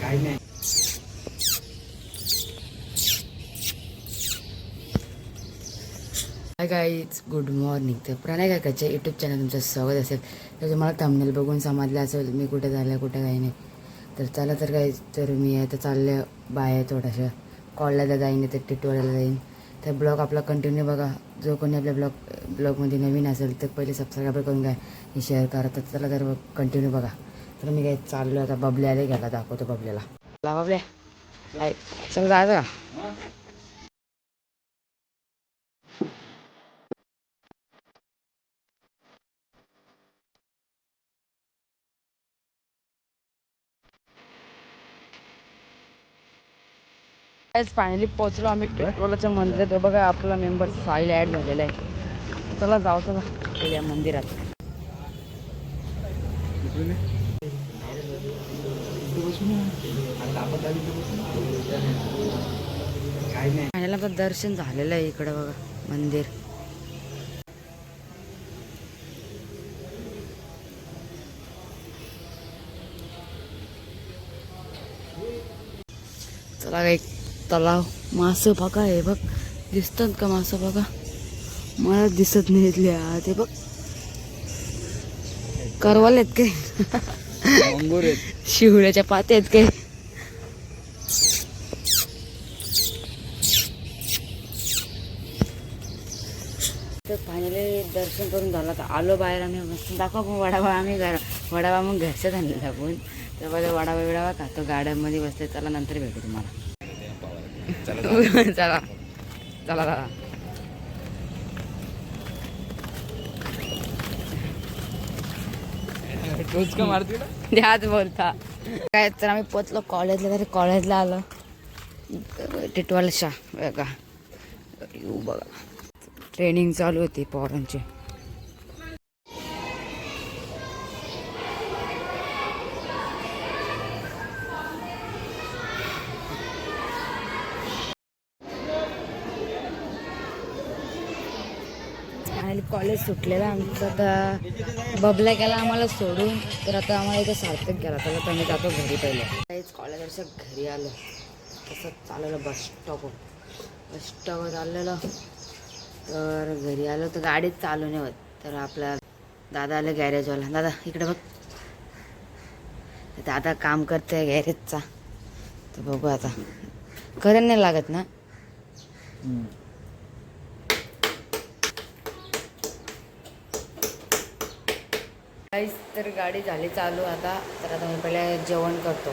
काही नाही. Hi guys good morning तर प्रणय काकाच्या यूट्यूब चॅनल तुमचं स्वागत असेल. तर तुम्हाला थंबनेल बघून समजलं असेल मी कुठे झालं कुठे काही नाही. तर चला तर काही तर मी आहे तर चाललं बाहेर थोडंसं. कॉलला जाईन तर टिटवाड्याला जाईन. तर ब्लॉग आपला कंटिन्यू बघा. जो कोणी आपल्या ब्लॉग ब्लॉगमध्ये नवीन असेल तर पहिले सबस्क्राईब करून घ्या हे शेअर करा. तर त्याला जर कंटिन्यू बघा. तर मी काय चाललो आता बबल्याला घ्यायला दाखवतो बबल्याला ला बबल्या चल जायचं का? फायनली पोहोचलो आम्ही पेट्रोलच्या मंदिरात. बघा आपला मेंबर साईल ॲड झालेला आहे. चला जाऊ चला. पहिल्या मंदिरात. फायनल आपलं दर्शन झालेलं आहे इकडं बघा मंदिर. चला एक तलाव. मासं बघा हे बघ. दिसतात का मासं बघा? मला दिसत नाही इथले ते बघ. करवाल आहेत काय? शिवड्याच्या पात्या आहेत काय? तर फायनली दर्शन करून झालं. तर आलो बाहेर आम्ही. मस्त दाखवा पण वडापाव आम्ही घर वडापाव मग घरच्याच आणलेला आपण तर बघा वडापाव बिडावा खातो. गाड्यांमध्ये बसते चला नंतर भेटू तुम्हाला. चला चला. ना? ह्याच बोलता. काय तर आम्ही पोचलो कॉलेजला तरी कॉलेजला आलो. टिटवाला शा बघा. येऊ बघा. ट्रेनिंग चालू होती पोरांची. आणि कॉलेज सुटलेलं आमचं आता बबल्या गेला आम्हाला सोडून. तर आता आम्हाला इथं सार्थक गेला तर आता जातो घरी पहिले. काहीच कॉलेजवरच्या घरी आलो. तसं चाललेलं बस स्टॉपवर बस स्टॉपवर चाललेलं. तर घरी आलो तर गाडीच चालू नाही होत. तर आपला दादा आलं गॅरेजवाला दादा इकडे बघ. दादा काम करते गॅरेजचा तर बघू आता. करेन नाही लागत ना? काहीच तर गाडी झाली चालू आता तर आता मी पहिले जेवण करतो.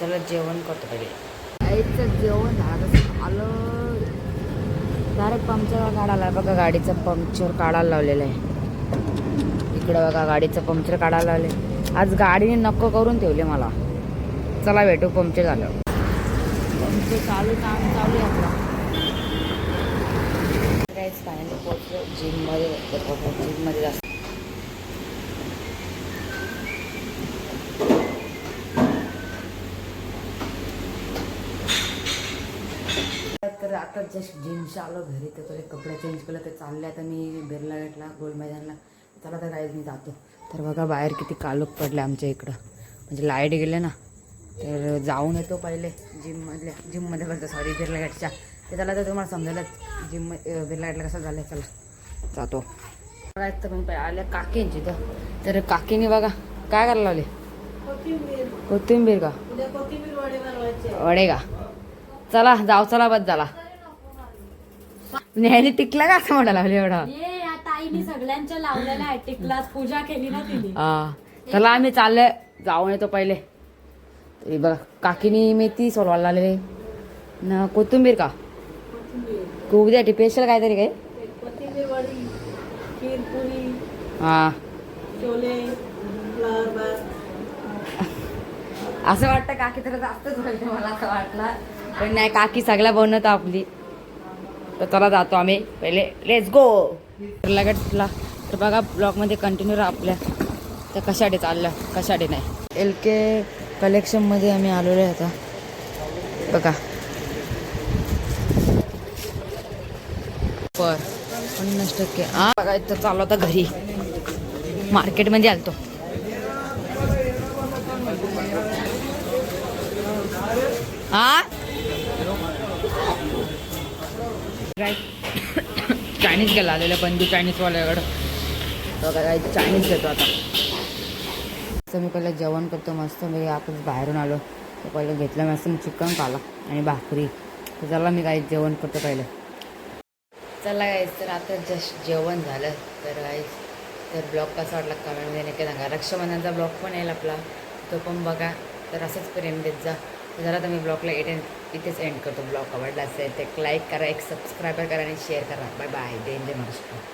चला जेवण करतो पहिले. आईचं जेवण झालं आलं डायरेक्ट पंक्चर काढायला बघा गाडीचं पंक्चर काढायला लावलेलं आहे. इकडं बघा गाडीचं पंक्चर काढायला लावले आज गाडीने नको करून ठेवले मला. चला भेटू पंक्चर झालं पंक्चर चालू काम चालू आहे आपला. काहीच फायनली पोहोचलो. जिममध्ये जिममध्ये जास्त तर आता जस्ट जीन्सच्या आलो घरी तर पहिले कपडे चेंज केलं तर चालले. आता मी बिर्ला गेटला गोल मैदानला. चला तर काय मी जातो. तर बघा बाहेर किती कालोख पडले आमच्या इकडं. म्हणजे लाइट गेले ना तर जाऊन येतो पहिले जिममधल्या जिममध्ये बोलतो सॉरी बिर्ला गेटच्या ते त्याला तर तुम्हाला समजायलाच जिम बिर्ला गेटला कसं झालं चला जातो. बघा तर पण आल्या काकींची तर तर काकीने बघा काय करायला लावले? कोथिंबीर. का? वडे का? चला जाऊ चला बस झाला न्यायने टिकला का असं म्हणायला लागले एवढा? ताईने सगळ्यांच्या लावलेल्या आहे टिकलास पूजा केली ना तिने. हा. चला आम्ही चालले जाऊन येतो पहिले. तरी बघा काकीनी मेथी सोलवायला लागलेली ना कोथिंबीर का? उद्या स्पेशल काहीतरी काय? हा. असं वाटतं काकी तर जास्तच बोलते मला असं वाटलं. पण नाही काकी सगळ्या बनवत आपली. तर त्याला जातो आम्ही. पहिले लेट्स गो लागला तर बघा ब्लॉकमध्ये कंटिन्यू राहा आपल्या. तर कशाडे चाललं? कशाडे नाही. एल के कलेक्शनमध्ये आम्ही आलेलो आहे आता. बघा. पर पन्नास टक्के. हां बघा इथं चालू होता घरी. मार्केटमध्ये आलतो. हा चायनीज गेला आलेलं बंधू चायनीजवाल्याकडं बघा काय चायनीज घेतो आता. असं मी पहिलं जेवण करतो मस्त मी आपण बाहेरून आलो. तर पहिलं घेतलं मस्त मी चिकन खाला आणि भाकरी. तर चला मी काही जेवण करतो पहिलं. चला गाईज तर आता जस्ट जेवण झालं. तर गाईज तर ब्लॉग कसा वाटला कमेंटमध्ये नक्की सांगा. रक्षाबंधनचा ब्लॉग पण येईल आपला. तो पण बघा. तर असंच प्रेम देत जा. जरा तर मी ब्लॉगला एटेन इथेच एंड करतो ब्लॉग आवडला असेल तर लाईक करा एक सबस्क्राईबर करा आणि शेअर करा. बाय बाय जय जय महाराष्ट्र.